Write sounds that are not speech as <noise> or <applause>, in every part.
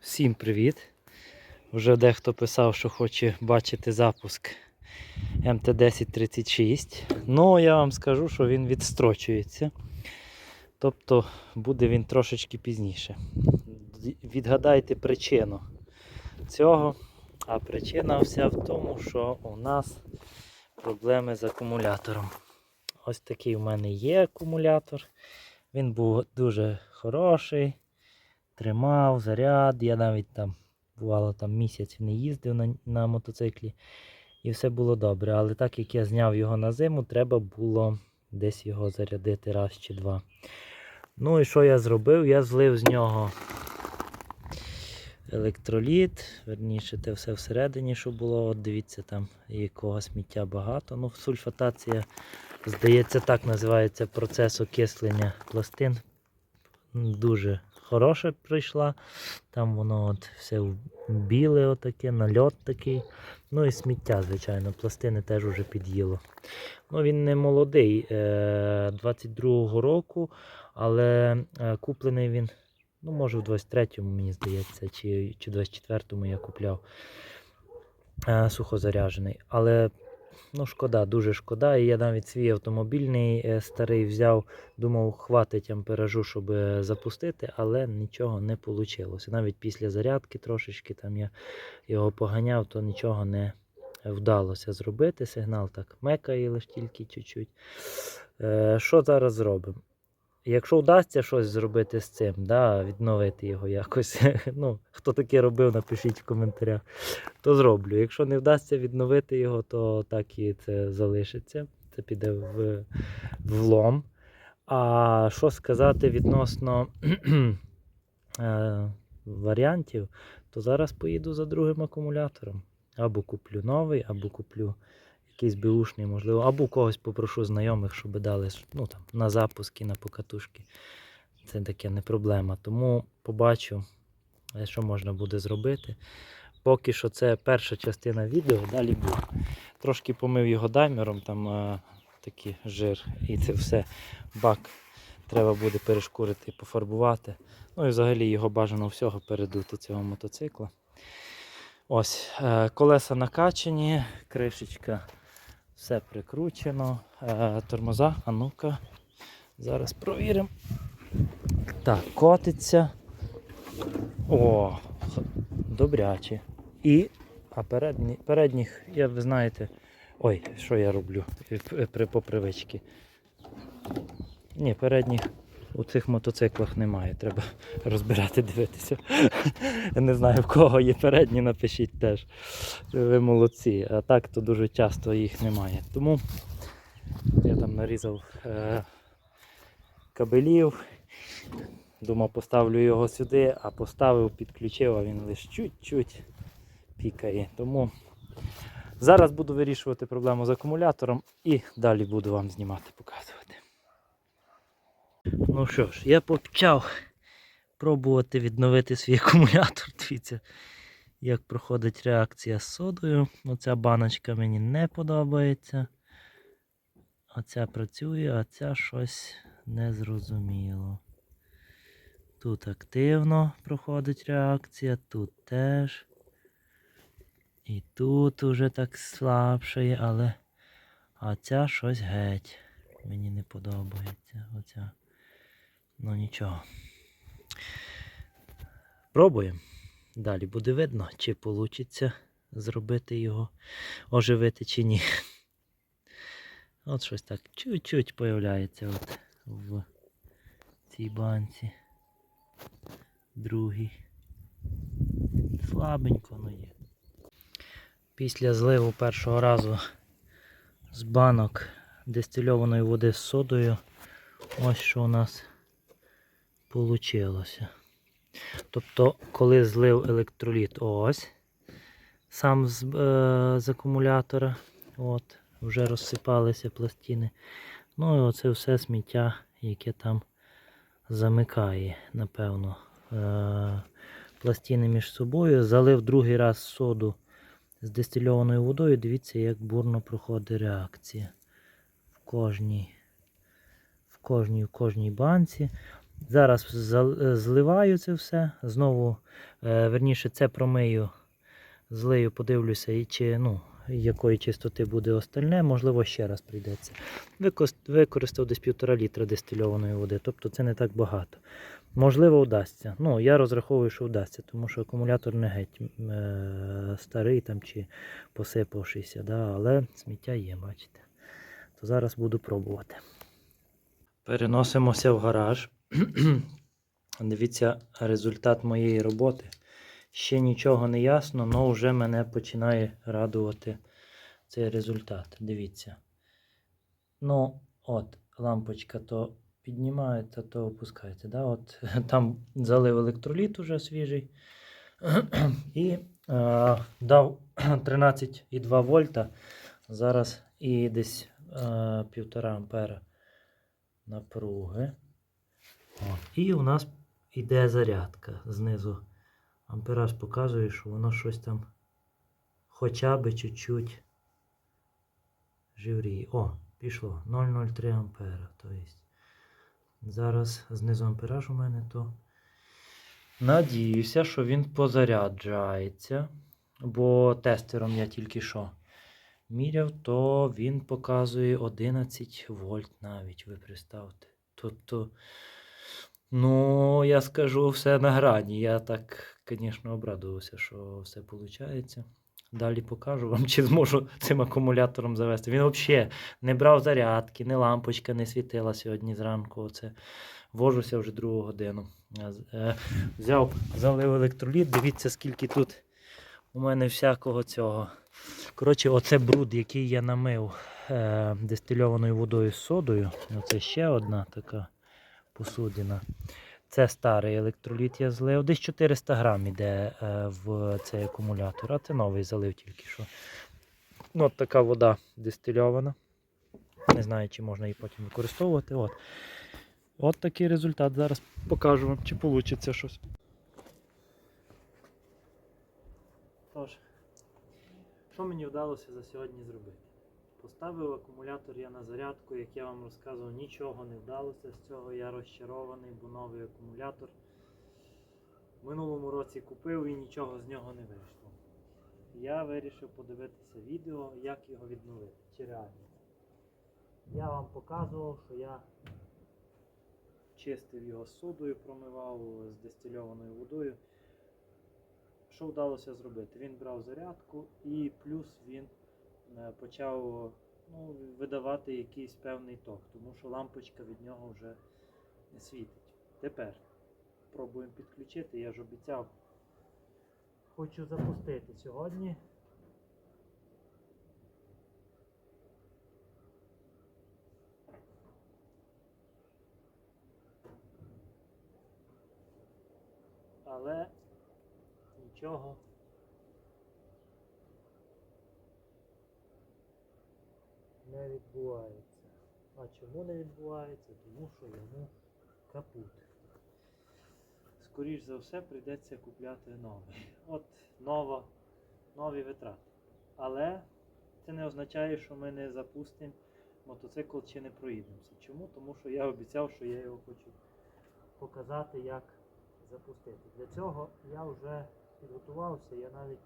Всім привіт! Вже дехто писав, що хоче бачити запуск МТ-1036. Ну, я вам скажу, що він відстрочується. Тобто буде він трошечки пізніше. Відгадайте причину цього. А причина вся в тому, що у нас проблеми з акумулятором. Ось такий у мене є акумулятор. Він був дуже хороший тримав заряд. Я навіть там, бувало, там місяць не їздив на, на мотоциклі. І все було добре. Але так як я зняв його на зиму, треба було десь його зарядити раз чи два. Ну і що я зробив? Я злив з нього електроліт, верніше, те все всередині, що було. От дивіться, там якого сміття багато. Ну, сульфатація, здається, так називається процес окислення пластин. Дуже хороша прийшла. Там воно от все біле, отаке, нальот такий. Ну і сміття, звичайно, пластини теж уже під'їло. Ну, він не молодий, е, 22-го року, але е, куплений він, ну, може, в 23-му, мені здається, чи, чи 24-му я купляв е, сухозаряджений. Але ну, шкода, дуже шкода. І я навіть свій автомобільний е, старий взяв, думав, хватить амперажу, щоб е, запустити, але нічого не вийшло. Навіть після зарядки трошечки там я його поганяв, то нічого не вдалося зробити. Сигнал так мекає лише тільки чуть-чуть. Е, що зараз зробимо? Якщо вдасться щось зробити з цим, да, відновити його якось, <laughs> ну, хто таке робив, напишіть в коментарях, то зроблю. Якщо не вдасться відновити його, то так і це залишиться. Це піде в, лом. А що сказати відносно <clears throat> е, варіантів, то зараз поїду за другим акумулятором. Або куплю новий, або куплю якийсь беушний, можливо, або у когось попрошу знайомих, щоб дали ну, там, на запуски, на покатушки. Це таке не проблема. Тому побачу, е, що можна буде зробити. Поки що це перша частина відео, далі буде. Трошки помив його даймером, там е, такий жир і це все. Бак треба буде перешкурити і пофарбувати. Ну і взагалі його бажано всього передути цього мотоцикла. Ось, е, колеса накачані, кришечка, все прикручено. Е, тормоза, а ну-ка, зараз провіримо. Так, котиться. О, добряче. І, а передні, передніх, я ви знаєте, ой, що я роблю е, при по привичці. Ні, передніх у цих мотоциклах немає. Треба <laughs> розбирати, дивитися. <laughs> Не знаю, в кого є передні, напишіть теж. Ви молодці. А так то дуже часто їх немає. Тому я там нарізав е, кабелів. Думав, поставлю його сюди, а поставив, підключив, а він лише чуть-чуть пікає. Тому зараз буду вирішувати проблему з акумулятором і далі буду вам знімати, показувати. Ну що ж, я почав пробувати відновити свій акумулятор. <laughs> Дивіться, як проходить реакція з содою. Оця баночка мені не подобається. Оця працює, а ця щось незрозуміло. Тут активно проходить реакція, тут теж. І тут уже так слабшає, але а ця щось геть. Мені не подобається. Оця. Ну нічого. Пробуємо. Далі буде видно, чи вийде зробити його, оживити чи ні. От щось так чуть-чуть появляється от в цій банці. Другий. Слабенько, ну є. Після зливу першого разу з банок дистильованої води з содою. Ось що у нас получилося. Тобто, коли злив електроліт ось, сам з, е, з акумулятора, от, вже розсипалися пластини. Ну і оце все сміття, яке там замикає, напевно, е, пластини між собою. Залив другий раз соду з дистильованою водою. Дивіться, як бурно проходить реакція в кожній, в кожній, в кожній банці. Зараз е, зливаю це все. Знову, е, верніше, це промию, злию, подивлюся, і чи, ну, якої чистоти буде остальне, можливо, ще раз прийдеться. Використав десь півтора літра дистильованої води, тобто це не так багато. Можливо, вдасться. Ну, я розраховую, що вдасться, тому що акумулятор не геть е- старий там чи посипавшийся, да, але сміття є, бачите. То зараз буду пробувати. Переносимося в гараж. <clears throat> Дивіться результат моєї роботи. Ще нічого не ясно, але вже мене починає радувати цей результат. Дивіться. Ну, от, лампочка то піднімається, то опускається. Да? От, <laughs> там залив електроліт уже свіжий. <clears throat> І е, дав <clears throat> 13,2 вольта. Зараз і десь е, 1,5 ампера напруги. І у нас іде зарядка знизу. Ампераж показує, що воно щось там хоча б чуть-чуть живріє. О, пішло 0,03 ампера. Тобто зараз знизу ампераж у мене то. Надіюся, що він позаряджається. Бо тестером я тільки що міряв, то він показує 11 вольт навіть, ви представте. Тобто, ну, я скажу все на грані. Я так, звісно, обрадувався, що все виходить. Далі покажу вам, чи зможу цим акумулятором завести. Він взагалі не брав зарядки, не лампочка не світила сьогодні зранку. Оце вожуся вже другу годину. Е, Взяв, залив електроліт. Дивіться, скільки тут у мене всякого цього. Коротше, оце бруд, який я намив е, дистильованою водою з содою. Оце ще одна така посудина. Це старий електроліт я злив. Десь 400 грам іде е, в цей акумулятор, а це новий залив тільки що. Ну, от така вода дистильована. Не знаю, чи можна її потім використовувати. От. От такий результат. Зараз покажу вам, чи вийде щось. Тож, що мені вдалося за сьогодні зробити? Поставив акумулятор я на зарядку, як я вам розказував, нічого не вдалося з цього. Я розчарований, бо новий акумулятор в минулому році купив і нічого з нього не вийшло. Я вирішив подивитися відео, як його відновити, чи реально. Я вам показував, що я чистив його з содою, промивав з дистильованою водою. Що вдалося зробити? Він брав зарядку і плюс він почав ну, видавати якийсь певний ток, тому що лампочка від нього вже не світить. Тепер пробуємо підключити, я ж обіцяв. Хочу запустити сьогодні. Але нічого не відбувається. А чому не відбувається? Тому що йому капут. Скоріш за все прийдеться купляти новий. От нова, нові витрати. Але це не означає, що ми не запустимо мотоцикл чи не проїдемося. Чому? Тому що я обіцяв, що я його хочу показати, як запустити. Для цього я вже підготувався, я навіть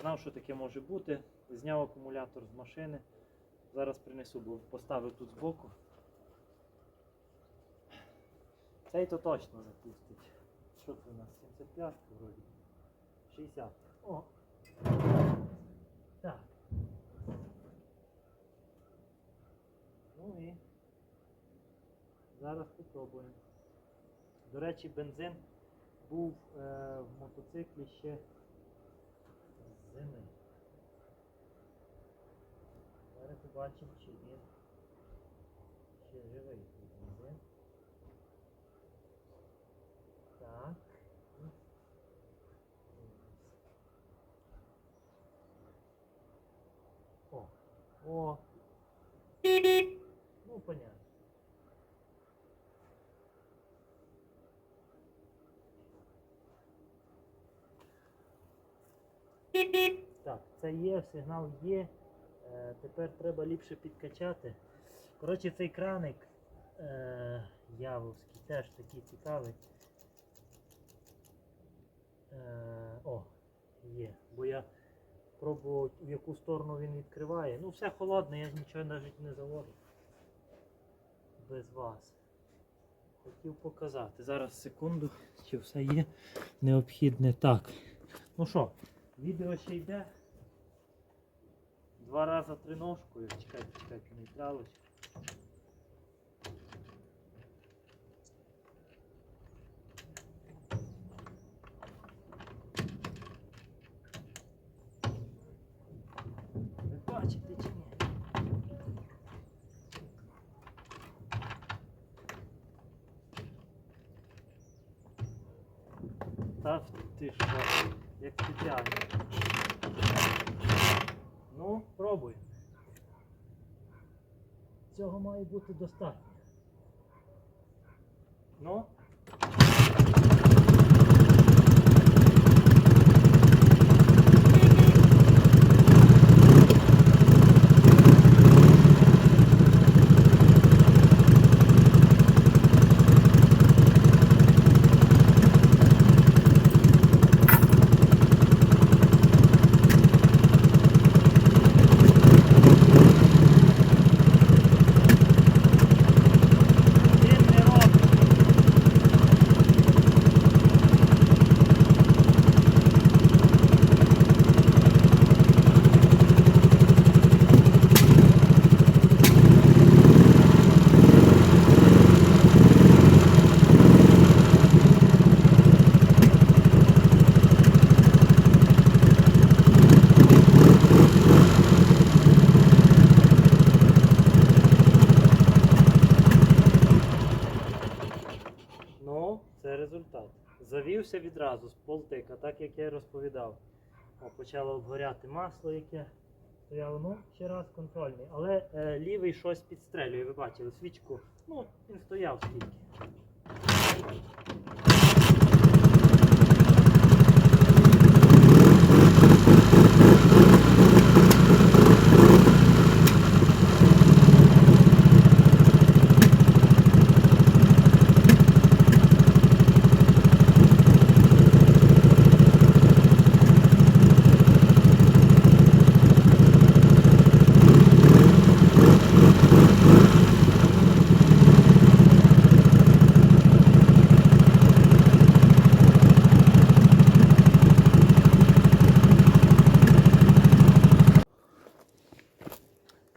знав, що таке може бути. Зняв акумулятор з машини. Зараз принесу, бо поставив тут збоку. Цей то точно запустить. Що це у нас? 75 вроді. 60. О! Так. Ну і зараз попробуємо. До речі, бензин був е, в мотоциклі ще з зими. Зараз побачимо, чи він ще живий цей бензин. Так. І дивимось. О. О. Ну, понятно. Так, це є, сигнал є. Е, тепер треба ліпше підкачати. Коротше, цей краник, е, Явовський, теж такий цікавий. Е, о, є. Бо я пробував, в яку сторону він відкриває. Ну, все холодне, я нічого навіть не заводу. Без вас. Хотів показати. Зараз секунду, чи все є необхідне. Так. Ну що, відео ще йде. Два рази триножкою. Чекайте, чекайте, чи ні? Та ти що, як спеціально. Ну, пробуй. Цього має бути достатньо. Ну. Він не робить. Ну, це результат. Завівся відразу з полтика, так як я і розповідав. Почало обгоряти масло, яке стояло. Ну, ще раз контрольний. Але е, лівий щось підстрелює, ви бачили, свічку. Ну, він стояв скільки.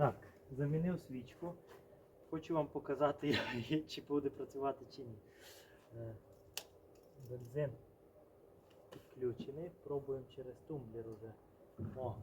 Так, замінив свічку. Хочу вам показати, <laughs> чи буде працювати чи ні. Е, Бензин підключений. Пробуємо через тумблер уже. О.